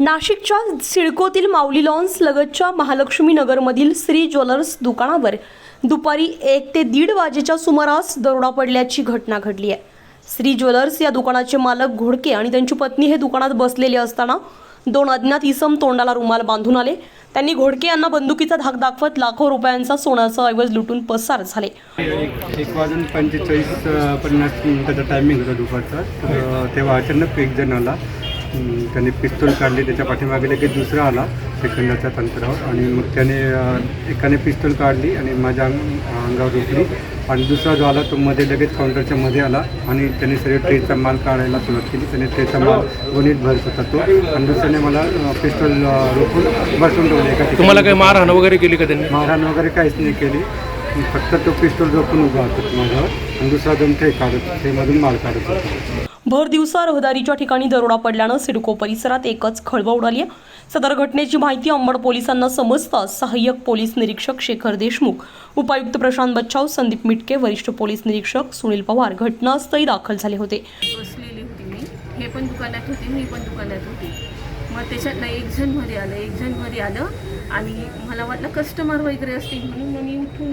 नाशिकच्या सिडकोतील माऊली लॉन्स लगतच्या महालक्ष्मी नगरमधील श्री ज्वेलर्स दुकानावर दुपारी एक ते दीड वाजेच्या सुमारास दरोडा पडल्याची घटना घडली आहे. श्री ज्वेलर्स या दुकानाचे मालक घोडके आणि त्यांची पत्नी हे दुकानात बसलेले असताना दोन अज्ञात इसम तोंडाला रुमाल बांधून आले. त्यांनी घोडके यांना बंदुकीचा धाक दाखवत लाखो रुपयांचा सोन्याचा ऐवज लुटून पसार झाले. एक एक वाजून पंचेचाळीस पन्नास मिनिटाचा टायमिंग होता दुपारचा. तेव्हा अचानक एक जण आला त्याने पिस्तूल काढले त्याच्या पाठीमागे लगेच दुसरा आला सेकंदाच्या अंतरावर आणि मग त्याने एकाने पिस्तूल काढली आणि माझ्या अंग- अंगावर रोखली आणि दुसरा जो आला तो मध्ये लगेच काउंटरच्या मध्ये आला आणि त्याने सगळे ट्रेचा माल काढायला सुरुवात केली. त्याने ट्रेचा माल गोणीत भरत होता तो. आणि दुसऱ्याने मला पिस्तूल रोखून बसून ठेवले. एका. तुम्हाला काही मारहाण वगैरे केली का त्यांनी? मारहाण वगैरे काहीच नाही केली. फक्त तो पिस्तूल रोखून उभा होता माझ्यावर आणि दुसरा दोन ते काढत ते मधून माल काढत होता. भर दिवसा रहदारीच्या ठिकाणी दरोडा पडल्यानं सिडको परिसरात एकच खळबळ उडाली आहे. सदर घटनेची माहिती अंबड पोलिसांना समजताच सहाय्यक पोलीस निरीक्षक शेखर देशमुख उपायुक्त प्रशांत बच्चाव संदीप मिटके वरिष्ठ पोलीस निरीक्षक सुनील पवार घटनास्थळी दाखल झाले होते. बसलेली होती मी. हे पण दुकानात होते मी पण दुकानात होती. मग त्याच्यातनं एक जणमध्ये आलं एक जणमध्ये आलं आणि मला वाटलं कस्टमर वगैरे असतील म्हणून मग मी उठून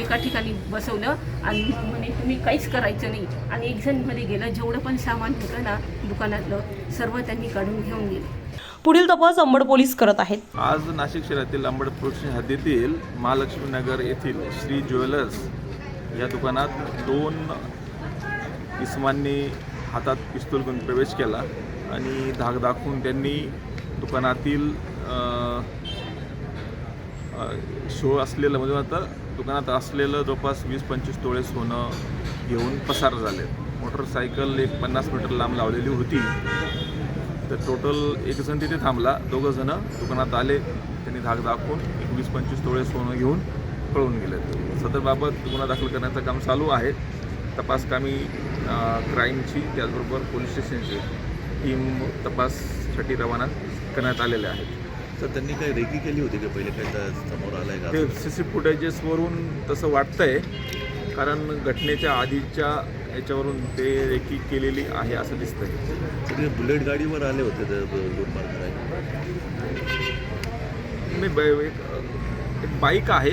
एका ठिकाणी बसवलं आणि म्हणे तुम्ही काहीच करायचं नाही. आणि एक जणमध्ये गेलं जेवढं पण सामान होतं ना दुकानातलं सर्व त्यांनी काढून घेऊन गेले. पुढील तपास अंबड पोलीस करत आहेत. आज नाशिक शहरातील अंबड पोलीस हद्दीतील महालक्ष्मी नगर येथील श्री ज्वेलर्स या दुकानात दोन इस्मांनी हातात पिस्तूल घेऊन प्रवेश केला आणि धाक दाखवून त्यांनी दुकानातील शो असलेलं म्हणजे आता दुकानात असलेलं जवळपास वीस पंचवीस तोळे सोनं घेऊन पसार झाले. मोटरसायकल एक पन्नास मीटर लांब लावलेली होती. तर टोटल एक जण तिथे थांबला. दोघं जण दुकानात आले. त्यांनी धाक दाखवून एक वीस पंचवीस तोळे सोनं घेऊन पळून गेले सदरबाबत गुन्हा दाखल करण्याचं काम चालू आहे. तपास कामी क्राईमची त्याचबरोबर पोलीस स्टेशनची टीम तपाससाठी रवाना करण्यात आलेल्या आहेत. तर त्यांनी काही रेकी केली होती का पहिले काही त्या समोर आलाय का ते सी सी फुटेजेसवरून तसं वाटतंय कारण घटनेच्या आधीच्या याच्यावरून ते रेकी केलेली आहे असं दिसतंय. तरी बुलेट गाडीवर आले होते ते करायला? मी ब- एक एक बाईक आहे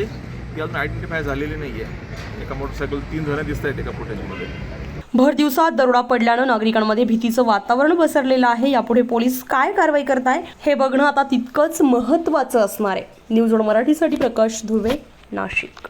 ती अजून आयडेंटिफाय झालेली नाही आहे एका मोटरसायकल तीन जणं दिसत आहेत एका फुटेजमध्ये भर दिवसात दरोडा पडल्यानं नागरिकांमध्ये भीतीचं वातावरण पसरलेलं आहे. यापुढे पोलीस काय कारवाई करताय हे बघणं आता तितकंच महत्त्वाचं असणार आहे. न्यूज मराठीसाठी प्रकाश धुवे नाशिक.